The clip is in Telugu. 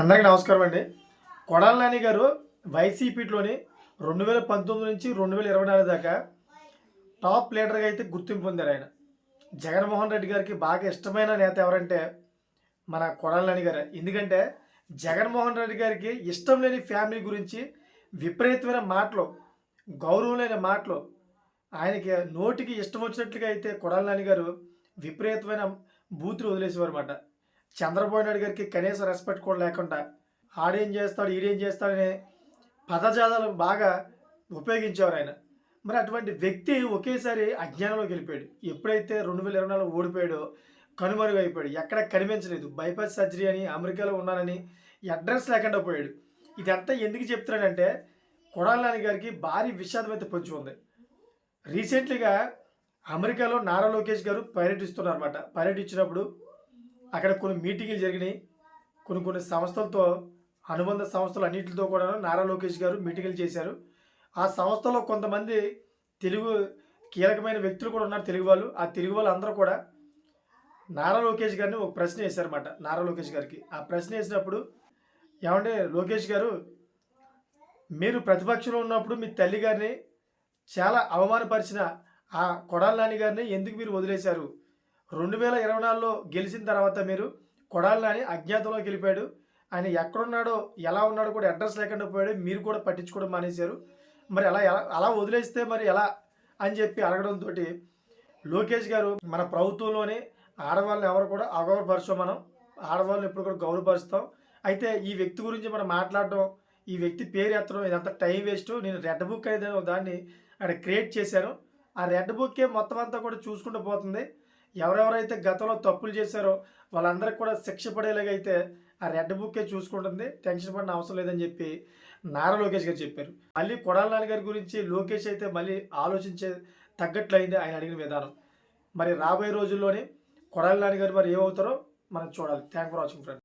అందరికీ నమస్కారం అండి. కొడాల నాని గారు వైసీపీలోని రెండు వేల పంతొమ్మిది నుంచి రెండు వేల ఇరవై నాలుగు దాకా టాప్ లీడర్గా అయితే గుర్తింపు పొందారు ఆయన. జగన్మోహన్ రెడ్డి గారికి బాగా ఇష్టమైన నేత ఎవరంటే మన కొడాల నాని గారు. ఎందుకంటే జగన్మోహన్ రెడ్డి గారికి ఇష్టం లేని ఫ్యామిలీ గురించి విపరీతమైన మాటలు గౌరవం లేని మాటలు ఆయనకి నోటికి ఇష్టం వచ్చినట్లుగా అయితే కొడాల నాని గారు విపరీతమైన బూతులు వదిలేసేవారు అన్నమాట. చంద్రబాబు నాయుడు గారికి కనీస రెస్పెక్ట్ కూడా లేకుండా ఆడేం చేస్తాడు ఈడేం చేస్తాడనే పదజాదాలు బాగా ఉపయోగించేవారు ఆయన. మరి అటువంటి వ్యక్తి ఒకేసారి అజ్ఞానంలోకి వెళ్ళిపోయాడు. ఎప్పుడైతే రెండు వేల ఇరవై నాలుగు ఓడిపోయాడో కనుమరుగు అయిపోయాడు. ఎక్కడ కనిపించలేదు. బైపాస్ సర్జరీ అని అమెరికాలో ఉన్నానని అడ్రస్ లేకుండా పోయాడు. ఇదంతా ఎందుకు చెప్తున్నాడంటే కొడాల గారికి భారీ విషాదం అయితే పొంచి ఉంది. రీసెంట్లీగా అమెరికాలో నారా లోకేష్ గారు పర్యటిస్తున్నారు అనమాట పర్యటించినప్పుడు అక్కడ కొన్ని మీటింగులు జరిగినాయి. కొన్ని కొన్ని సంస్థలతో అనుబంధ సంస్థలు అన్నింటితో కూడా నారా లోకేష్ గారు మీటింగులు చేశారు. ఆ సంస్థలో కొంతమంది తెలుగు కీలకమైన వ్యక్తులు కూడా ఉన్నారు తెలుగు వాళ్ళు. ఆ తెలుగు వాళ్ళు అందరూ కూడా నారా లోకేష్ గారిని ఒక ప్రశ్న వేశారన్నమాట నారా లోకేష్ గారికి. ఆ ప్రశ్న వేసినప్పుడు ఏమంటే లోకేష్ గారు మీరు ప్రతిపక్షంలో ఉన్నప్పుడు మీ తల్లి గారిని చాలా అవమానపరిచిన ఆ కొడాల నాని గారిని ఎందుకు మీరు వదిలేశారు? రెండు వేల ఇరవై నాలుగులో గెలిచిన తర్వాత మీరు కొడాలని అజ్ఞాతంలో గెలిపాడు ఆయన ఎక్కడున్నాడో ఎలా ఉన్నాడో కూడా అడ్రస్ లేకుండా పోయాడు. మీరు కూడా పట్టించుకోవడం మానేశారు. మరి అలా ఎలా అలా వదిలేస్తే మరి ఎలా అని చెప్పి అడగడంతో లోకేష్ గారు మన ప్రభుత్వంలోనే ఆడవాళ్ళని ఎవరు కూడా అగౌరవపరచం మనం. ఆడవాళ్ళని ఎప్పుడు కూడా గౌరవపరుస్తాం. అయితే ఈ వ్యక్తి గురించి మనం మాట్లాడడం ఈ వ్యక్తి పేరు ఎత్తడం ఇదంతా టైం వేస్ట్. నేను రెడ్ బుక్ అనేది దాన్ని అక్కడ క్రియేట్ చేశాను. ఆ రెడ్ బుక్కే మొత్తం అంతా కూడా చూసుకుంటూ పోతుంది. ఎవరెవరైతే గతంలో తప్పులు చేశారో వాళ్ళందరికీ కూడా శిక్ష పడేలాగైతే అయితే ఆ రెడ్ బుక్కే చూసుకుంటుంది. టెన్షన్ పడిన అవసరం లేదని చెప్పి నారా లోకేష్ గారు చెప్పారు. మళ్ళీ కొడాల నాన్న గారి గురించి లోకేష్ అయితే మళ్ళీ ఆలోచించే తగ్గట్లయింది ఆయన అడిగిన విధానం. మరి రాబోయే రోజుల్లోనే కొడాల గారు మరి ఏమవుతారో మనం చూడాలి. Thank for watching friend